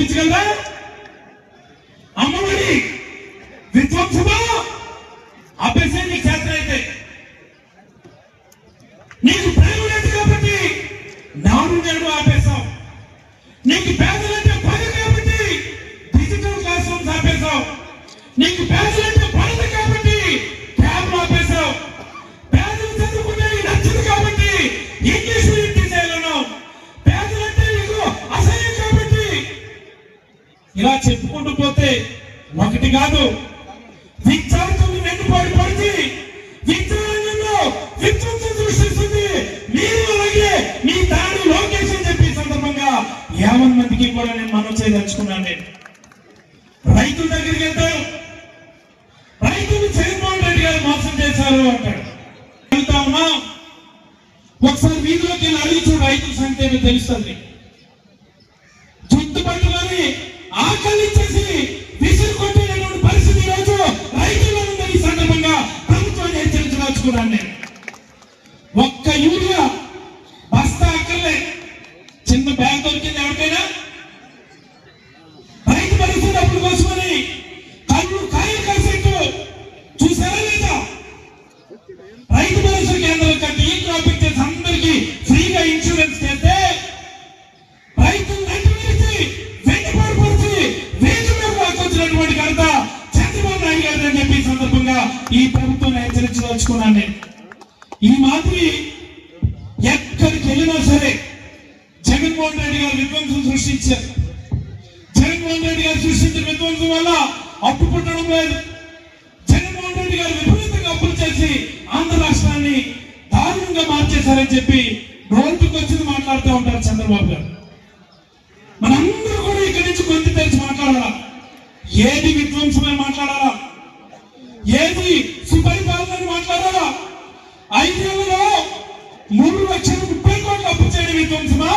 చూపించగలరా అమ్మఒడి విధ్వంసమా? అభ్యసే నీకు చేత అయితే నీకు ప్రేమ లేదు కాబట్టి నాడు నేడు ఆపేశాం నీకు పేదలంటే పని కాబట్టి డిజిటల్ క్లాస్ రూమ్స్ ఆపేశాం నీకు పేదలంటే ఇలా చెప్పుకుంటూ పోతే ఒకటి కాదు. విద్యార్థులు వెన్నుపాటు పడితే విద్యారంగంలో విధ్వంసం సృష్టిస్తుంది. మీరు అలాగే మీ తాడు లోకేష్ అని చెప్పి సందర్భంగా యావన్ మందికి కూడా నేను మనం చేయదలుచుకున్నాను. నేను రైతుల దగ్గరికి వెళ్తాను రైతులు జగన్మోహన్ రెడ్డి గారు మోసం చేశారు అంటాడు. వెళ్తా ఉన్నా. ఒకసారి వీధిలోకి వెళ్ళి అడిగి చూడు రైతుల సంఖ్య ఏమో తెలుస్తుంది. ఆకలి చేసి విసురు కొట్టినటువంటి పరిస్థితి ఈ రోజు రైతుల్లో ఉందని సందర్భంగా ప్రభుత్వాన్ని హెచ్చరించదలుచుకున్నాను నేను. ఒక్క యూరియా బస్తా అక్కర్లే. చిన్న బ్యాగ్ దొరికింది ఎవరికైనా? రైతు పరిస్థితి అప్పుడు కోసుకొని కళ్ళు కాయలు కాసేట్టు చూసారా లేదా? రైతు భరోసా కేంద్రం కంటే ఈ క్రాప్ ఈ ప్రభుత్వం హెచ్చరించదలుచుకున్నాను నేను ఈ మాదిరి ఎక్కడికి వెళ్ళినా సరే జగన్మోహన్ రెడ్డి గారు విధ్వంసం సృష్టించారు. జగన్మోహన్ రెడ్డి గారు సృష్టించిన విధ్వంసం వల్ల అప్పు పుట్టడం లేదు. జగన్మోహన్ రెడ్డి గారు విపరీతంగా అప్పులు చేసి ఆంధ్ర రాష్ట్రాన్ని దారుణంగా మార్చేశారని చెప్పి రోడ్డుకు వచ్చింది మాట్లాడుతూ ఉంటారు చంద్రబాబు గారు. మనందరూ కూడా ఇక్కడి నుంచి గొంతు తెరిచి మాట్లాడాలా? ఏది విధ్వంసమే మాట్లాడాలి? ఏది సుపరిపాలన మాట్లాడాలా? ఐదేళ్ళలో మూడు లక్షల ముప్పై కోట్లు అప్పు చేయడం విధ్వంసమా